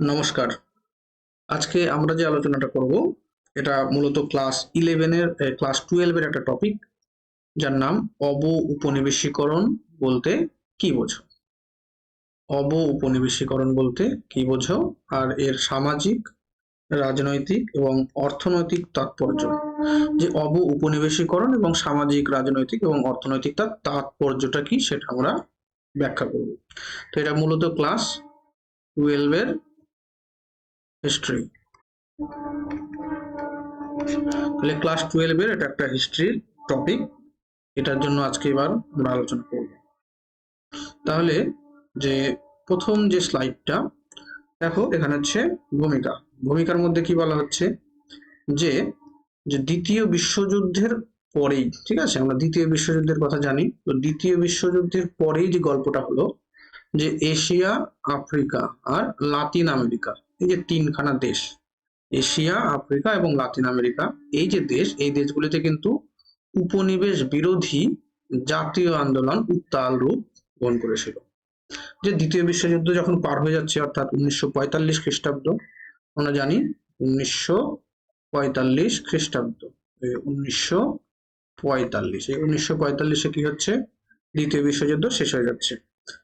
নমস্কার। আজকে আমরা যে আলোচনাটা করব, এটা মূলত ক্লাস ইলেভেনের ক্লাস টুয়েলভের একটা টপিক যার নাম অব উপনিবেশীকরণ বলতে কি বোঝো? অব উপনিবেশীকরণ বলতে কি বোঝো? আর এর সামাজিক, রাজনৈতিক এবং অর্থনৈতিক তাৎপর্য। যে অব উপনিবেশীকরণ এবং সামাজিক, রাজনৈতিক এবং অর্থনৈতিক তার তাৎপর্যটা কি সেটা আমরা ব্যাখ্যা করব। তো এটা মূলত ক্লাস টুয়েলভের হিস্ট্রি তাহলে ক্লাস টুয়েলভের এটা একটা হিস্ট্রির টপিক এটার জন্য আজকে এবার আমরা আলোচনা করব। তাহলে যে প্রথম যে স্লাইডটা দেখো এখানে হচ্ছে ভূমিকা। ভূমিকার মধ্যে কি বলা হচ্ছে? যে যে দ্বিতীয় বিশ্বযুদ্ধের পরেই, ঠিক আছে? আমরা দ্বিতীয় বিশ্বযুদ্ধের কথা জানি। তো দ্বিতীয় বিশ্বযুদ্ধের পরেই যে গল্পটা হলো, যে এশিয়া, আফ্রিকা আর লাতিন আমেরিকা। এই যে তিনখানা দেশ, এশিয়া, আফ্রিকা এবং লাতিন আমেরিকা, এই যে দেশ, এই দেশগুলিতে কিন্তু উপনিবেশ বিরোধী জাতীয় আন্দোলন উত্তাল রূপ গ্রহণ করেছিল। যে দ্বিতীয় বিশ্বযুদ্ধ যখন পার হয়ে যাচ্ছে, অর্থাৎ উনিশশো পঁয়তাল্লিশ খ্রিস্টাব্দ, আমরা জানি উনিশশো পঁয়তাল্লিশ খ্রিস্টাব্দ উনিশশো পঁয়তাল্লিশ, এই উনিশশো পঁয়তাল্লিশে কি হচ্ছে? দ্বিতীয় বিশ্বযুদ্ধ শেষ হয়ে যাচ্ছে।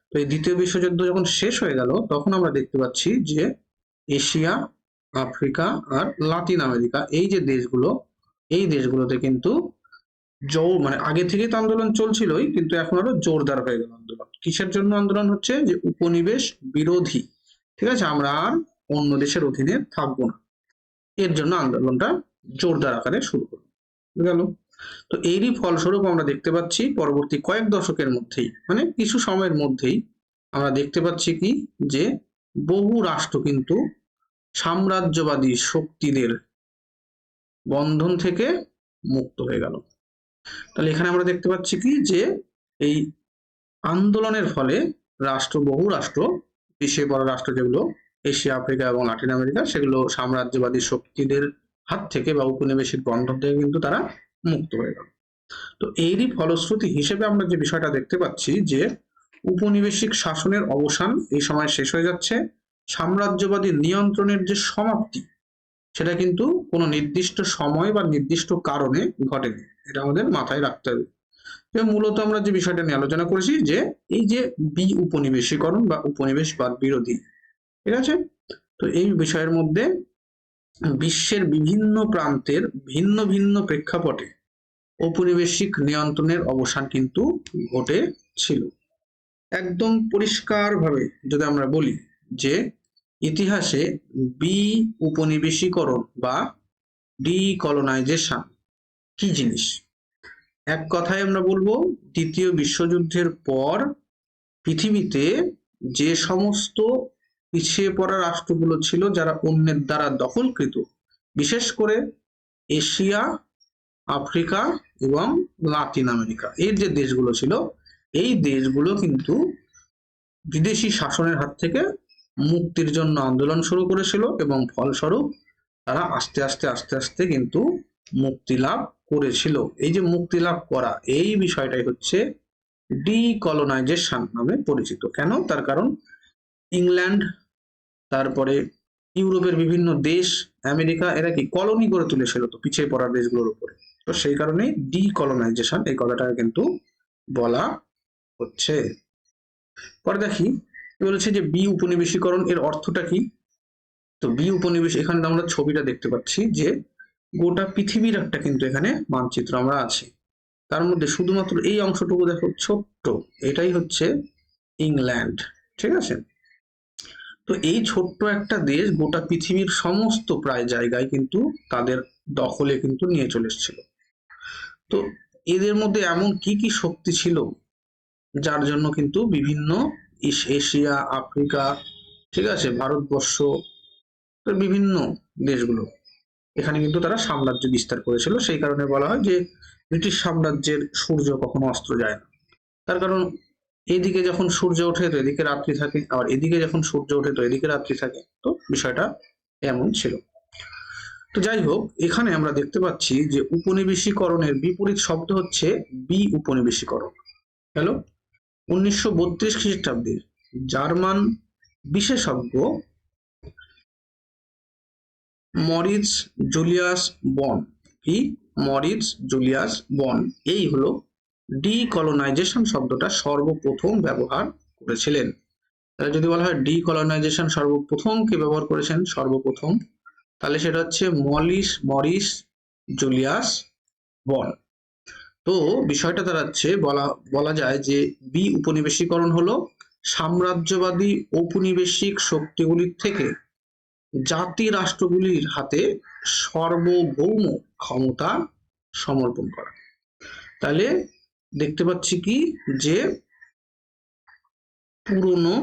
তো এই দ্বিতীয় বিশ্বযুদ্ধ যখন শেষ হয়ে গেল, তখন আমরা দেখতে পাচ্ছি যে এশিয়া, আফ্রিকা আর লাতিন আমেরিকা। এই যে দেশগুলো, এই দেশগুলোতে কিন্তু জোর মানে আগে থেকেই তো আন্দোলন চলছিলই, কিন্তু এখন আরও জোরদার হয়ে গেল আন্দোলন। কিসের জন্য আন্দোলন হচ্ছে? যে উপনিবেশ বিরোধী। ঠিক আছে? আমরা আর অন্য দেশের অধীনে থাকব না। এর জন্য আন্দোলনটা জোরদার আকারে শুরু করল গেল। তো এরই ফলস্বরূপ আমরা দেখতে পাচ্ছি, পরবর্তী কয়েক দশকের মধ্যেই মানে কিছু সময়ের মধ্যেই, আমরা দেখতে পাচ্ছি কি? যে বহু রাষ্ট্র কিন্তু সাম্রাজ্যবাদী শক্তিদের বন্ধন থেকে মুক্ত হয়ে গেল। তাহলে এখানে আমরা দেখতে পাচ্ছি কি? যে এই আন্দোলনের ফলে রাষ্ট্র, বহু রাষ্ট্র পিছিয়ে পড়া রাষ্ট্র যেগুলো, এশিয়া, আফ্রিকা এবং লাতিন আমেরিকা, সেগুলো সাম্রাজ্যবাদী শক্তিদের হাত থেকে বা উপনিবেশিক বন্ধন থেকে কিন্তু তারা মুক্ত হয়ে গেল। তো এরই ফলশ্রুতি হিসেবে আমরা যে বিষয়টা দেখতে পাচ্ছি যে উপনিবেশিক শাসনের অবসান এই সময় শেষ হয়ে যাচ্ছে। সাম্রাজ্যবাদী নিয়ন্ত্রণের যে সমাপ্তি, সেটা কিন্তু কোনো নির্দিষ্ট সময় বা নির্দিষ্ট কারণে ঘটেনি। এটা আমাদের মাথায় রাখতে হবে। মূলত আমরা যে বিষয়টা নিয়ে আলোচনা করেছি যে, এই যে বি উপনিবেশীকরণ বা উপনিবেশবাদ বিরোধী, ঠিক আছে? তো এই বিষয়ের মধ্যে বিশ্বের বিভিন্ন প্রান্তের ভিন্ন ভিন্ন প্রেক্ষাপটে ঔপনিবেশিক নিয়ন্ত্রণের অবসান কিন্তু ঘটেছিল। একদম পরিষ্কারভাবে যদি আমরা বলি যে ইতিহাসে বি উপনিবেশীকরণ বা ডিকলোনাইজেশন কি জিনিস? এক কথায় আমরা বলব, দ্বিতীয় বিশ্বযুদ্ধের পর পৃথিবীতে যে সমস্ত পিছিয়ে পড়া রাষ্ট্রগুলো ছিল যারা অন্যের দ্বারা দখলকৃত, বিশেষ করে এশিয়া, আফ্রিকা এবং লাতিন আমেরিকা, এর যে দেশগুলো ছিল এই দেশগুলো কিন্তু বিদেশি শাসনের হাত থেকে মুক্তির জন্য আন্দোলন শুরু করেছিল এবং ফলস্বরূপ তারা আস্তে আস্তে আস্তে আস্তে কিন্তু মুক্তি লাভ করেছিল। এই যে মুক্তি লাভ করা, এই বিষয়টাই হচ্ছে ডিকলোনাইজেশন নামে পরিচিত। কেন? তার কারণ ইংল্যান্ড, তারপরে ইউরোপের বিভিন্ন দেশ, আমেরিকা, এরা কি কলোনি করে তুলেছিল তো পিছিয়ে পড়া দেশগুলোর উপরে। তো সেই কারণে ডিকলোনাইজেশন এই কথাটা কিন্তু বলা হচ্ছে। পরে দেখি বলেছে যে বি উপনিবেশীকরণ, এর অর্থটা কি? তো বি উপনিবেশ, এখানে আমরা ছবিটা দেখতে পাচ্ছি যে গোটা পৃথিবীর একটা কিন্তু এখানে মানচিত্র আমরা আছি। তার মধ্যে শুধুমাত্র এই অংশটুকু দেখো, ছোট্ট। এটাই হচ্ছে ইংল্যান্ড, ঠিক আছে? তো এই ছোট্ট একটা দেশ গোটা পৃথিবীর সমস্ত প্রায় জায়গায় কিন্তু তাদের দখলে কিন্তু নিয়ে চলে এসেছিল। তো এদের মধ্যে এমন কি কি শক্তি ছিল? যার জন্য কিন্তু বিভিন্ন এশিয়া, আফ্রিকা, ঠিক আছে, ভারতবর্ষ বিভিন্ন দেশগুলো, এখানে কিন্তু তারা সাম্রাজ্য বিস্তার করেছিল। সেই কারণে বলা হয় যে ব্রিটিশ সাম্রাজ্যের সূর্য কখনো অস্ত্র যায় না। তার কারণ, এদিকে যখন সূর্য ওঠে তো এদিকে রাত্রি থাকে, আবার এদিকে যখন সূর্য ওঠে তো এদিকে রাত্রি থাকে। তো বিষয়টা এমন ছিল। তো যাই হোক, এখানে আমরা দেখতে পাচ্ছি যে উপনিবেশীকরণের বিপরীত শব্দ হচ্ছে বি উপনিবেশীকরণ হ্যালো? উনিশশো বত্রিশ খ্রিস্টাব্দে জার্মান বিশেষজ্ঞ মরিস জুলিয়াস বন কি? মরিস জুলিয়াস বন এই হলো ডিকলোনাইজেশন শব্দটা সর্বপ্রথম ব্যবহার করেছিলেন। তাহলে যদি বলা হয় ডিকলোনাইজেশন সর্বপ্রথম কে ব্যবহার করেছেন? সর্বপ্রথম। তাহলে সেটা হচ্ছে মলিস মরিস জুলিয়াস বন তো বিষয়টা দাঁড়াচ্ছে, বলা বলা যায় যে বি উপনিবেশীকরণ হলো সাম্রাজ্যবাদী ঔপনিবেশিক শক্তিগুলির থেকে জাতি রাষ্ট্রগুলির হাতে সর্বভৌম ক্ষমতা সমর্পণ করা। তাহলে দেখতে পাচ্ছি কি যে পুরনো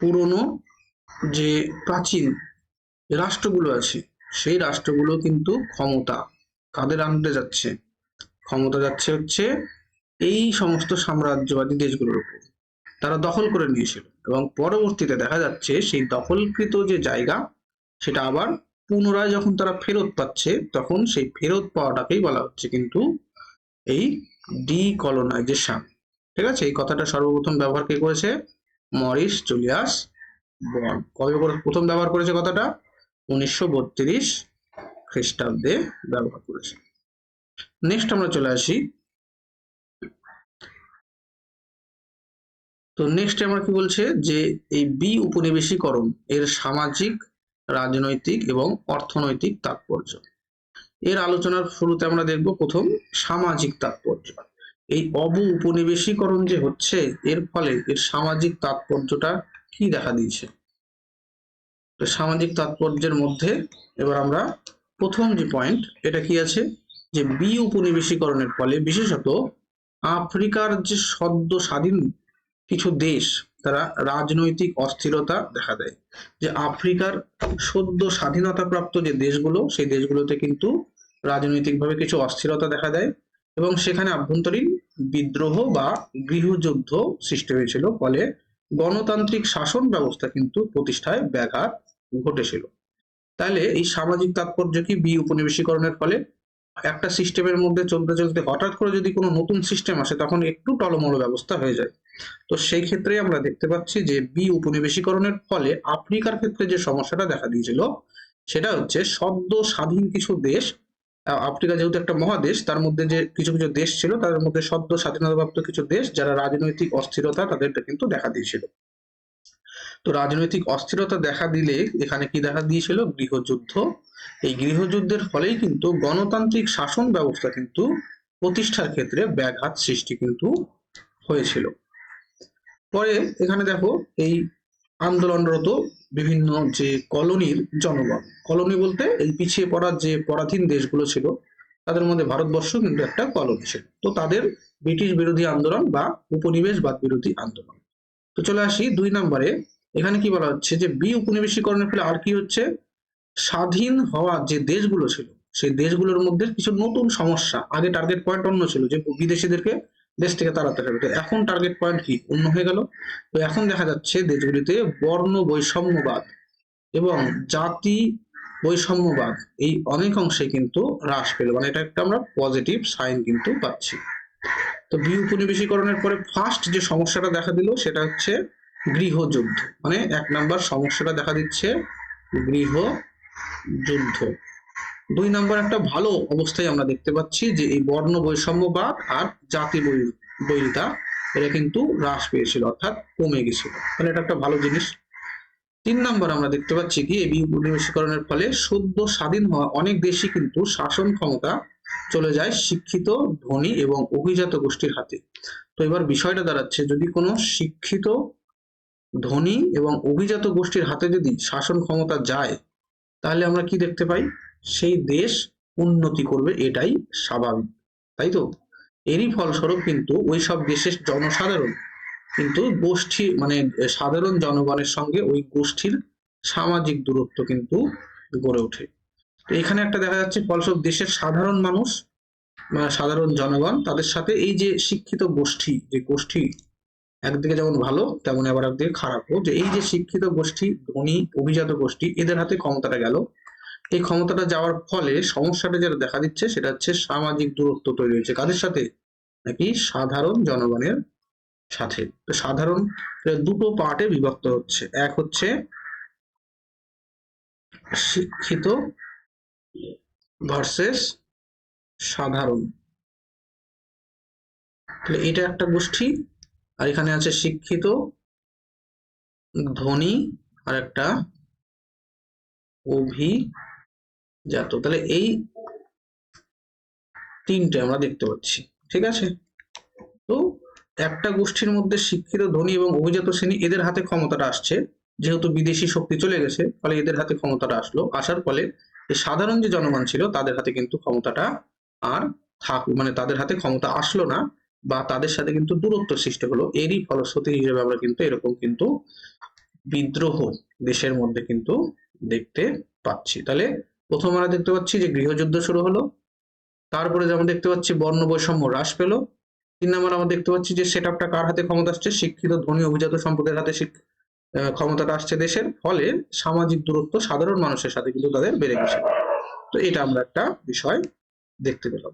পুরনো যে প্রাচীন রাষ্ট্রগুলো আছে, সেই রাষ্ট্রগুলো কিন্তু ক্ষমতা কাদের আনতে যাচ্ছে, ক্ষমতা যাচ্ছে হচ্ছে এই সমস্ত সাম্রাজ্যবাদী দেশগুলোর উপর। তারা দখল করে নিয়েছিল এবং পরবর্তীতে দেখা যাচ্ছে সেই দখলকৃত যে জায়গা, সেটা আবার পুনরায় যখন তারা ফেরত পাচ্ছে, তখন সেই ফেরত পাওয়াটাকেই বলা হচ্ছে কিন্তু এই ডিকলোনাইজেশন। ঠিক আছে? এই কথাটা সর্বপ্রথম ব্যবহার কে করেছে? মরিস জুলিয়াস বন কবে প্রথম ব্যবহার করেছে কথাটা? উনিশশো বত্রিশ খ্রিস্টাব্দে ব্যবহার করেছে। নেক্সট আমরা চলে আসি। তো নেক্সট আমরা কি বলছে? যে এই বি উপনিবেশীকরণ এর সামাজিক, রাজনৈতিক এবং অর্থনৈতিক তাৎপর্য। এর আলোচনার শুরুতে আমরা দেখব প্রথম সামাজিক তাৎপর্য। এই অব উপনিবেশীকরণ যে হচ্ছে, এর ফলে এর সামাজিক তাৎপর্যটা কি দেখা দিয়েছে? সামাজিক তাৎপর্যের মধ্যে এবার আমরা প্রথম যে পয়েন্ট এটা কি আছে? যে বি উপনিবেশীকরণের ফলে বিশেষত আফ্রিকার যে সদ্য স্বাধীন কিছু দেশ, তারা রাজনৈতিক অস্থিরতা দেখা দেয়। যে আফ্রিকার সদ্য স্বাধীনতাপ্রাপ্ত যে দেশগুলো, সেই দেশগুলোতে কিন্তু রাজনৈতিকভাবে কিছু অস্থিরতা দেখা দেয় এবং সেখানে আভ্যন্তরীণ বিদ্রোহ বা গৃহযুদ্ধ সৃষ্টি হয়েছিল। ফলে গণতান্ত্রিক শাসন ব্যবস্থা কিন্তু প্রতিষ্ঠায় ব্যাঘাত ঘটেছিল। তাহলে এই সামাজিক তাৎপর্য কি বি উপনিবেশীকরণের ফলে? একটা সিস্টেমের মধ্যে চলতে চলতে হঠাৎ করে যদি কোনো নতুন সিস্টেম আসে, তখন একটু টলমল ব্যবস্থা হয়ে যায়। তো সেই ক্ষেত্রে আমরা দেখতে পাচ্ছি যে বি উপনিবেশীকরণের ফলে আফ্রিকার ক্ষেত্রে যে সমস্যাটা দেখা দিয়েছিল, সেটা হচ্ছে সদ্য স্বাধীন কিছু দেশ আফ্রিকা যেহেতু একটা মহাদেশ, তার মধ্যে যে কিছু কিছু দেশ ছিল, তাদের মধ্যে সদ্য স্বাধীনতাপ্রাপ্ত কিছু দেশ, যারা রাজনৈতিক অস্থিরতা তাদেরটা কিন্তু দেখা দিয়েছিল। তো রাজনৈতিক অস্থিরতা দেখা দিলে এখানে কি দেখা দিয়েছিল? গৃহযুদ্ধ। এই গৃহযুদ্ধের ফলেই কিন্তু গণতান্ত্রিক শাসন ব্যবস্থা কিন্তু প্রতিষ্ঠার ক্ষেত্রে ব্যাঘাত সৃষ্টি কিন্তু হয়েছিল। পরে এখানে দেখো, এই আন্দোলনরত বিভিন্ন যে কলোনির জনগণ, কলোনি বলতে এই পিছিয়ে পড়া যে পরাধীন দেশগুলো ছিল, তাদের মধ্যে ভারতবর্ষ কিন্তু একটা কলোনি ছিল। তো তাদের ব্রিটিশ বিরোধী আন্দোলন বা উপনিবেশবাদ বিরোধী আন্দোলন। তো চলে আসি দুই নম্বরে। এখানে কি বলা হচ্ছে যে বি উপনিবেশীকরণের ফলে আর কি হচ্ছে? স্বাধীন হওয়া যে দেশগুলো ছিল, সেই দেশগুলোর মধ্যে কিছু নতুন সমস্যা, আগে টার্গেট পয়েন্ট অন্য ছিল যে বিদেশিদেরকে দেশ থেকে তাড়াতে হবে। তো এখন টার্গেট পয়েন্ট কি? অন্য হয়ে গেল। তো এখন দেখা যাচ্ছে দেশগুলিতে বর্ণ বৈষম্যবাদ এবং জাতি বৈষম্যবাদ এই অনেক অংশে কিন্তু হ্রাস পেল। মানে এটা একটা আমরা পজিটিভ সাইন কিন্তু পাচ্ছি। তো বি উপনিবেশীকরণের পরে ফার্স্ট যে সমস্যাটা দেখা দিল সেটা হচ্ছে গৃহযুদ্ধ। মানে এক নাম্বার সমস্যাটা দেখা দিচ্ছে গৃহ যুদ্ধ দুই নম্বর একটা ভালো অবস্থায় আমরা দেখতে পাচ্ছি যে এই বর্ণ বৈষম্যবাদ আর জাতি বৈরিতা এটা কিন্তু হ্রাস পেয়েছিল, অর্থাৎ কমে গেছিল। তাহলে এটা একটা ভালো জিনিস। তিন নম্বর আমরা দেখতে পাচ্ছি কি, এই উপনিবেশীকরণের ফলে সদ্য স্বাধীন হওয়া অনেক দেশই কিন্তু শাসন ক্ষমতা চলে যায় শিক্ষিত, ধনী এবং অভিজাত গোষ্ঠীর হাতে। তো এবার বিষয়টা দাঁড়াচ্ছে, যদি কোনো শিক্ষিত ধনী এবং অভিজাত গোষ্ঠীর হাতে যদি শাসন ক্ষমতা যায়, তাহলে আমরা কি দেখতে পাই? সেই দেশ উন্নতি করবে, এটাই স্বাভাবিক। তাই তো? এরই ফলস্বরূপ কিন্তু ওই সব দেশের জনসাধারণ কিন্তু গোষ্ঠী মানে সাধারণ জনগণের সঙ্গে ওই গোষ্ঠীর সামাজিক দূরত্ব কিন্তু গড়ে ওঠে। তো এখানে একটা দেখা যাচ্ছে, ফলস্বরূপ দেশের সাধারণ মানুষ সাধারণ জনগণ, তাদের সাথে এই যে শিক্ষিত গোষ্ঠী, যে গোষ্ঠী একদিকে যেমন ভালো, তেমন আবার একদিকে খারাপও। যে এই যে শিক্ষিত গোষ্ঠী, ধনী, অভিজাত গোষ্ঠী, এদের হাতে ক্ষমতাটা গেল। এই ক্ষমতাটা যাওয়ার ফলে সমস্যাটা যেটা দেখা দিচ্ছে, সেটা হচ্ছে সামাজিক দূরত্ব তৈরি হয়েছে। কাদের সাথে? নাকি সাধারণ জনগণের সাথে। সাধারণ দুটো পার্টে বিভক্ত হচ্ছে। এক হচ্ছে শিক্ষিত ভার্সেস সাধারণ। এটা একটা গোষ্ঠী। আর এখানে আছে শিক্ষিত, ধনী আর একটা অভিজাত। তাহলে এই তিনটে আমরা দেখতে পাচ্ছি, ঠিক আছে? তো একটা গোষ্ঠীর মধ্যে শিক্ষিত, ধনী এবং অভিজাত শ্রেণি, এদের হাতে ক্ষমতাটা আসছে। যেহেতু বিদেশি শক্তি চলে গেছে, ফলে এদের হাতে ক্ষমতাটা আসলো। আসার ফলে সাধারণ যে জনগণ ছিল, তাদের হাতে কিন্তু ক্ষমতাটা আর থাক মানে তাদের হাতে ক্ষমতা আসলো না। বা তাদের সাথে কিন্তু দূরত্ব সৃষ্টি হলো। এরই ফলশ্রুতি হিসেবে আমরা কিন্তু এরকম কিন্তু বিদ্রোহ দেশের মধ্যে কিন্তু দেখতে পাচ্ছি। তাহলে প্রথম আমরা দেখতে পাচ্ছি যে গৃহযুদ্ধ শুরু হলো। তারপরে যেমন দেখতে পাচ্ছি বর্ণ বৈষম্য হ্রাস পেল। তিন নম্বর আমরা দেখতে পাচ্ছি যে সেট আপটা কার হাতে ক্ষমতা আসছে? শিক্ষিত ধনী অভিজাত সম্প্রদায়ের হাতে ক্ষমতাটা আসছে দেশের। ফলে সামাজিক দূরত্ব সাধারণ মানুষের সাথে কিন্তু তাদের বেড়ে গেছে। তো এটা আমরা একটা বিষয় দেখতে পেলাম।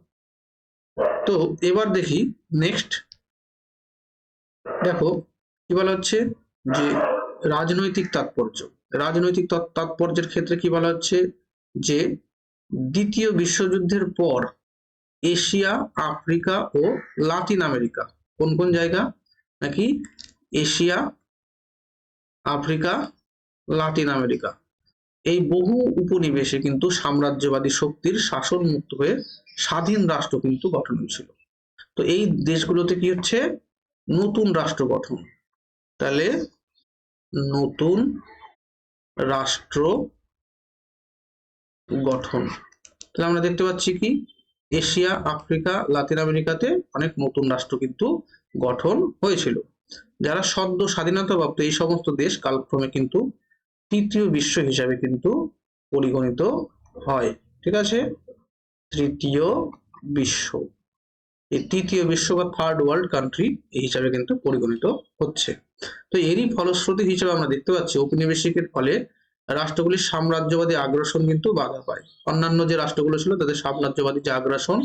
তো এবার দেখি নেক্সট দেখো, কি বলা হচ্ছে? যে রাজনৈতিক তাৎপর্য। রাজনৈতিক তৎ- তাৎপর্যের ক্ষেত্রে কি বলা হচ্ছে? যে দ্বিতীয় বিশ্বযুদ্ধের পর এশিয়া, আফ্রিকা ও লাতিন আমেরিকা। কোন কোন জায়গা? নাকি এশিয়া, আফ্রিকা, লাতিন আমেরিকা। এই বহু উপনিবেশে কিন্তু সাম্রাজ্যবাদী শক্তির শাসন মুক্ত হয়ে স্বাধীন রাষ্ট্র কিন্তু গঠন হয়েছিল তো এই দেশগুলোতে কি হচ্ছে? নতুন রাষ্ট্র গঠন। তাহলে নতুন রাষ্ট্র গঠন। তাহলে আমরা দেখতে পাচ্ছি কি? এশিয়া, আফ্রিকা, লাতিন আমেরিকাতে অনেক নতুন রাষ্ট্র কিন্তু গঠন হয়েছিল। যারা সদ্য স্বাধীনতা প্রাপ্ত এই সমস্ত দেশ কালক্রমে কিন্তু তৃতীয় বিশ্ব হিসাবে কিন্তু পরিগণিত হয়। ঠিক আছে? তৃতীয় বিশ্ব। এই তৃতীয় বিশ্ব বা থার্ড ওয়ার্ল্ড কান্ট্রি এই হিসাবে কিন্তু পরিগণিত হচ্ছে। তো এরই ফলশ্রুতি হিসেবে আমরা দেখতে পাচ্ছি, ঔপনিবেশিকের ফলে রাষ্ট্রগুলির সাম্রাজ্যবাদী আগ্রাসন কিন্তু বাধা পায়। অন্যান্য যে রাষ্ট্রগুলো ছিল, তাদের সাম্রাজ্যবাদী যে আগ্রাসন,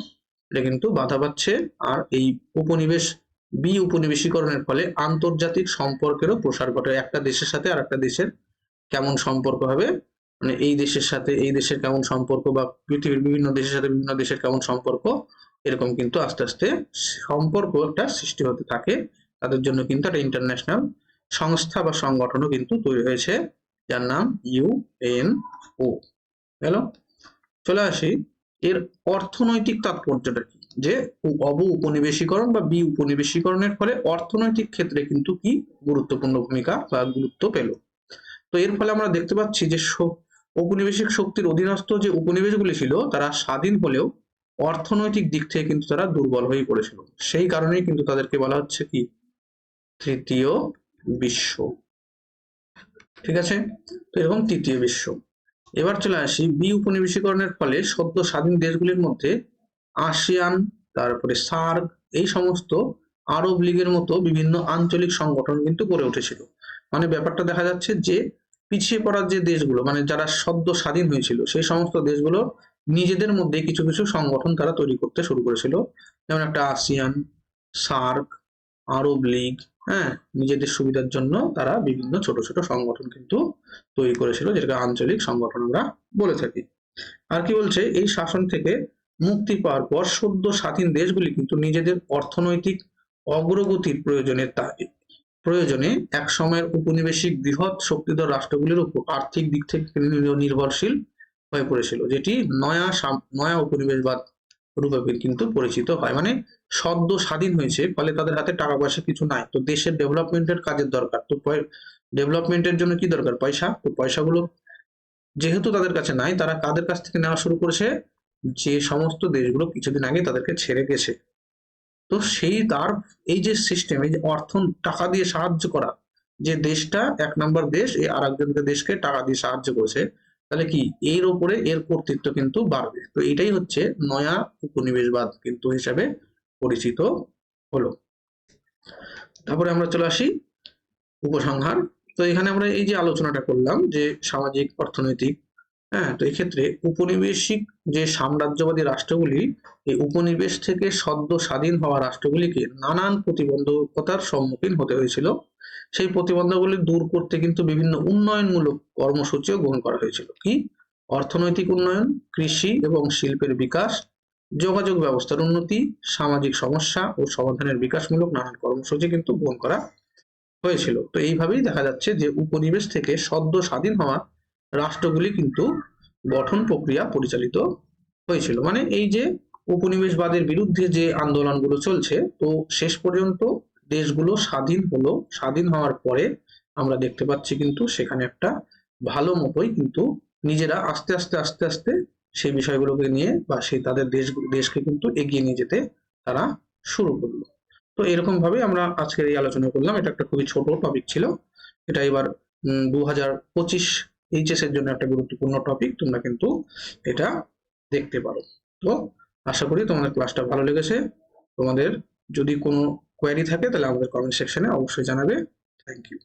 এটা কিন্তু বাধা পাচ্ছে। আর এই উপনিবেশ, বি উপনিবেশীকরণের ফলে আন্তর্জাতিক সম্পর্কেরও প্রসার ঘটে। একটা দেশের সাথে আর একটা দেশের কেমন সম্পর্ক হবে? মানে এই দেশের সাথে, এই দেশের কেমন সম্পর্ক বা পৃথিবীর বিভিন্ন দেশের সাথে বিভিন্ন দেশের কেমন সম্পর্ক, এরকম কিন্তু আস্তে আস্তে সম্পর্ক একটা সৃষ্টি হতে থাকে। তাদের জন্য কিন্তু একটা ইন্টারন্যাশনাল সংস্থা বা সংগঠনও কিন্তু তৈরি হয়েছে, যার নাম ইউএনও গেল চলে আসি। এর অর্থনৈতিক তাৎপর্যটা কি? যে অব উপনিবেশীকরণ বা বি উপনিবেশীকরণের ফলে অর্থনৈতিক ক্ষেত্রে কিন্তু কি গুরুত্বপূর্ণ ভূমিকা বা গুরুত্ব পেল? তো এর ফলে আমরা দেখতে পাচ্ছি যে ঔপনিবেশিক শক্তির অধীনস্থ যে উপনিবেশগুলি ছিল, তারা স্বাধীন হলেও অর্থনৈতিক দিক থেকে কিন্তু তারা দুর্বল হয়ে পড়েছিল। সেই কারণেই কিন্তু তাদেরকে বলা হচ্ছে কি? তৃতীয় বিশ্ব। ঠিক আছে? তো এরকম তৃতীয় বিশ্ব। এবার চলে আসি বি উপনিবেশীকরণের ফলে সদ্য স্বাধীন দেশগুলির মধ্যে আসিয়ান, তারপরে সার্ক, এই সমস্ত আরব লীগের মতো বিভিন্ন আঞ্চলিক সংগঠন কিন্তু গড়ে উঠেছিল। মানে ব্যাপারটা দেখা যাচ্ছে যে পিছিয়ে পড়ার যে দেশগুলো মানে যারা সদ্য স্বাধীন হয়েছিল, সেই সমস্ত দেশগুলো নিজেদের মধ্যে কিছু কিছু সংগঠন তারা তৈরি করতে শুরু করেছিল। যেমন একটা আসিয়ান সার্ক আরব লীগ হ্যাঁ নিজেদের সুবিধার জন্য তারা বিভিন্ন ছোট ছোট সংগঠন কিন্তু তৈরি করেছিল, যেটাকে আঞ্চলিক সংগঠন আমরা বলে থাকি। আর কি বলছে? এই শাসন থেকে মুক্তি পাওয়ার পর সদ্য স্বাধীন দেশগুলি কিন্তু নিজেদের অর্থনৈতিক অগ্রগতির প্রয়োজনে তা প্রয়োজনে এক সময়ের উপনিবেশিক বৃহৎ শক্তিধর রাষ্ট্রগুলির উপর আর্থিক দিক থেকে নির্ভরশীল হয়ে পড়েছিল, যেটি নয়া নয়া উপনিবেশবাদ রূপে কিন্তু পরিচিত হয়। মানে সদ্য স্বাধীন হয়েছে, ফলে তাদের হাতে টাকা পয়সা কিছু নাই। তো দেশের ডেভেলপমেন্টের কাজের দরকার। তো ডেভেলপমেন্টের জন্য কি দরকার? পয়সা। তো পয়সাগুলো যেহেতু তাদের কাছে নাই, তারা কাদের কাছ থেকে নেওয়া শুরু করেছে? যে সমস্ত দেশগুলো কিছুদিন আগে তাদেরকে ছেড়ে গেছে। তো সেই তার এই যে সিস্টেম এই যে অর্থ টাকা দিয়ে সাহায্য করা, যে দেশটা এক নম্বর দেশ এই আর একজনকে দেশকে টাকা দিয়ে সাহায্য করেছে, তাহলে কি এর উপরে এর কর্তৃত্ব কিন্তু বাড়বে। তো এটাই হচ্ছে নয়া উপনিবেশবাদ কিন্তু হিসাবে পরিচিত হলো। তারপরে আমরা চলে আসি উপসংহার। তো এখানে আমরা এই যে আলোচনাটা করলাম যে সামাজিক, অর্থনৈতিক হ্যাঁ তো এক্ষেত্রে উপনিবেশিক যে সাম্রাজ্যবাদী রাষ্ট্রগুলি, এই উপনিবেশ থেকে সদ্য স্বাধীন হওয়া রাষ্ট্রগুলিকে নানান প্রতিবন্ধকতার সম্মুখীন হতে হয়েছিল। সেই প্রতিবন্ধকগুলি দূর করতে কিন্তু বিভিন্ন উন্নয়নমূলক কর্মসূচিও গ্রহণ করা হয়েছিল। কি? অর্থনৈতিক উন্নয়ন, কৃষি এবং শিল্পের বিকাশ, যোগাযোগ ব্যবস্থার উন্নতি, সামাজিক সমস্যা ও সমাধানের বিকাশমূলক নানান কর্মসূচি কিন্তু গ্রহণ করা হয়েছিল। তো এইভাবেই দেখা যাচ্ছে যে উপনিবেশ থেকে সদ্য স্বাধীন হওয়া রাষ্ট্রগুলি কিন্তু গঠন প্রক্রিয়া পরিচালিত হয়েছিল। মানে এই যে উপনিবেশবাদের বিরুদ্ধে যে আন্দোলনগুলো চলছে, তো শেষ পর্যন্ত দেশগুলো স্বাধীন হলো। স্বাধীন হওয়ার পরে আমরা দেখতে পাচ্ছি কিন্তু সেখানে একটা ভালো মতোই কিন্তু নিজেরা আস্তে আস্তে আস্তে আস্তে সেই বিষয়গুলোকে নিয়ে বা সেই তাদের দেশ, দেশকে কিন্তু এগিয়ে নিয়ে যেতে তারা শুরু করল। তো এরকম ভাবে আমরা আজকের এই আলোচনা করলাম। এটা একটা খুবই ছোট টপিক ছিল। এটা এবার দু হাজার পঁচিশ এইচএস এর জন্য একটা গুরুত্বপূর্ণ টপিক তোমরা কিন্তু এটা দেখতে পারো। তো আশা করি তোমাদের ক্লাসটা ভালো লেগেছে। তোমাদের যদি কোনো কোয়ারি থাকে তাহলে আমাদের কমেন্ট সেকশনে অবশ্যই জানাবে। Thank you